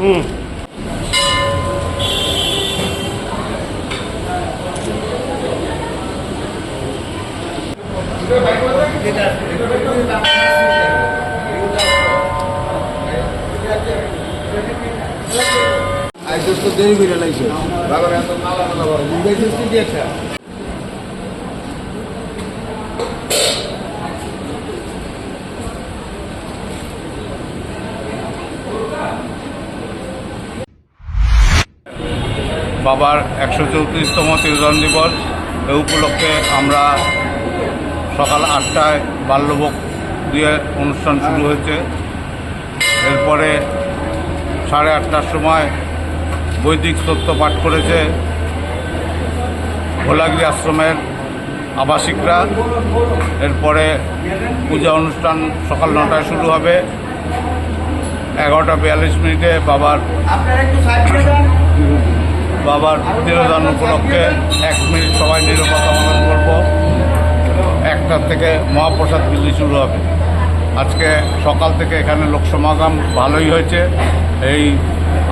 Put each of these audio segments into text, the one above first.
হুম। আইসস তো দেরি করে লাইছে। বাবা এত মালা মালা বড় বুঝাইছিস বাবার একশো চৌত্রিশতম তিরোধন দিবস। এ উপলক্ষে আমরা সকাল আটটায় বাল্যভোগ দিয়ে অনুষ্ঠান শুরু হয়েছে। এরপরে সাড়ে আটটার সময় বৈদিক তত্ত্ব পাঠ করেছে ভোলাগিরি আশ্রমের আবাসিকরা। এরপরে পূজা অনুষ্ঠান সকাল নটায় শুরু হবে। এগারোটা বিয়াল্লিশ মিনিটে বাবার বাবার তিরোধান উপলক্ষে এক মিনিট সবাই নিরাপত্তা পালন করব। একটার থেকে মহাপ্রসাদ বিলি শুরু হবে। আজকে সকাল থেকে এখানে লোক সমাগম ভালোই হয়েছে। এই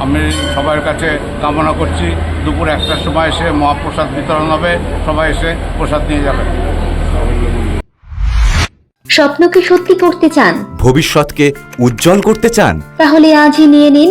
আমি সবার কাছে কামনা করছি দুপুর একটার সময় এসে মহাপ্রসাদ বিতরণ হবে। সবাই এসে প্রসাদ নিয়ে যাবে। স্বপ্নকে সত্যি করতে চান? ভবিষ্যৎকে উজ্জ্বল করতে চান? তাহলে আজই নিয়ে নিন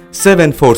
seven four